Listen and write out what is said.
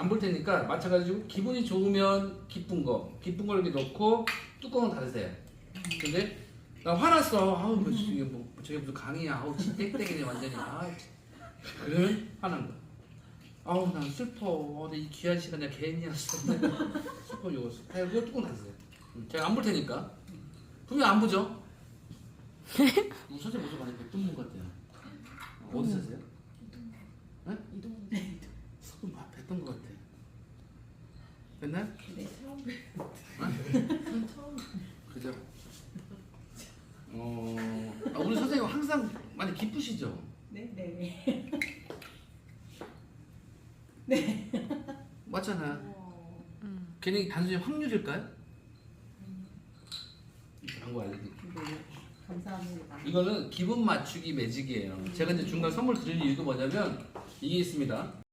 안 볼 테니까 맞춰가지고 기분이 좋으면 기쁜 거, 기쁜 걸 이렇게 넣고 뚜껑을 닫으세요. 근데 나 화났어. 아우 뭐 이게 뭐 저게 무슨 강의야. 아우 지 땡땡이네 완전히. 아 그러면 화난 거. 아우 난 슬퍼. 어, 내이 귀한 시간 내가 개인이었어. 슬퍼 이거. 그리고 뚜껑 닫으세요. 음, 제가 안 볼 테니까. 분명 안 보죠? 어, 선생님 모습 많이 분 같아요. 어, 어디 사세요? 네? 이동. 조금 봐- 뵀던 것 같아. 맨날? 네, 처음 처음. 그죠? 어, 아, 우리 선생님 항상 많이 기쁘시죠? 네, 네. 네. 맞잖아요. 어, 괜히 단순히 확률일까요? 광고 알려드릴게요. 네. 감사합니다. 이거는 기분 맞추기 매직이에요. 제가 이제 중간 선물 드릴 이유도 뭐냐면 이게 있습니다.